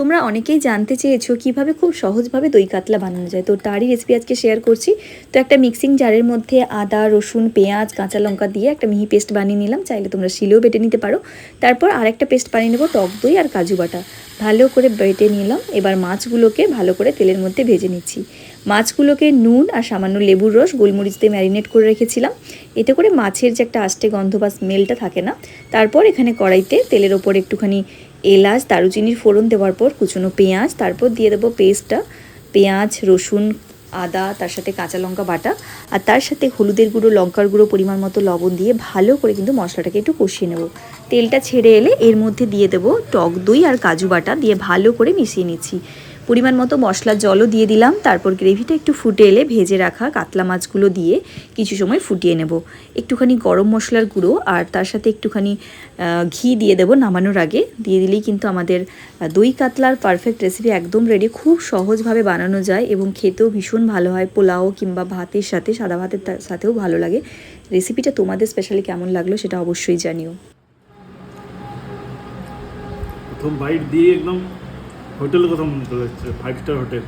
তোমরা অনেকেই জানতে চেয়েছো কীভাবে খুব সহজভাবে দই কাতলা বানানো যায়। তো তারই রেসিপি আজকে শেয়ার করছি। তো একটা মিক্সিং জারের মধ্যে আদা, রসুন, পেঁয়াজ, কাঁচা লঙ্কা দিয়ে একটা মিহি পেস্ট বানিয়ে নিলাম। চাইলে তোমরা শিলেও বেটে নিতে পারো। তারপর আরেকটা পেস্ট বানিয়ে নেব টক দই আর কাজু বাটা। ভালো করে বেটে নিলাম। এবার মাছগুলোকে ভালো করে তেলের মধ্যে ভেজে নিচ্ছি। মাছগুলোকে নুন আর সামান্য লেবুর রস গোলমরিচ দিয়ে ম্যারিনেট করে রেখেছিলাম। এতে করে মাছের যে একটা আষ্টে গন্ধ বা স্মেলটা থাকে না, তারপর এখানে কড়াইতে তেলের ওপর একটুখানি এলাচ, দারুচিনির ফোড়ন দেওয়ার পর কুচনো পেঁয়াজ, তারপর দিয়ে দেবো পেস্টটা। পেঁয়াজ, রসুন, আদা, তার সাথে কাঁচা লঙ্কা বাটা, আর তার সাথে হলুদের গুঁড়ো, লঙ্কার গুঁড়ো পরিমাণ মতো লবণ দিয়ে ভালো করে কিন্তু মশলাটাকে একটু কষিয়ে নেব। তেলটা ছেড়ে এলে এর মধ্যে দিয়ে দেবো টক দই আর কাজু বাটা দিয়ে ভালো করে মিশিয়ে নিচ্ছি। পরিমাণ মতো মশলার জলও দিয়ে দিলাম। তারপর গ্রেভিটা একটু ফুটে এলে ভেজে রাখা কাতলা মাছগুলো দিয়ে কিছু সময় ফুটিয়ে নেব। একটুখানি গরম মশলার গুঁড়ো আর তার সাথে একটুখানি ঘি দিয়ে দেবো নামানোর আগে। দিয়ে দিলেই কিন্তু আমাদের দই কাতলার পারফেক্ট রেসিপি একদম রেডি খুব সহজভাবে বানানো যায় এবং খেতেও ভীষণ ভালো হয়। পোলাও কিংবা ভাতের সাথে, সাদা ভাতের সাথেও ভালো লাগে। রেসিপিটা তোমাদের স্পেশালি কেমন লাগল সেটা অবশ্যই জানিও। প্রথম বাইট দিয়ে একদম হোটেলের কথা মনে চলে যাচ্ছে ফাইভ স্টার হোটেল।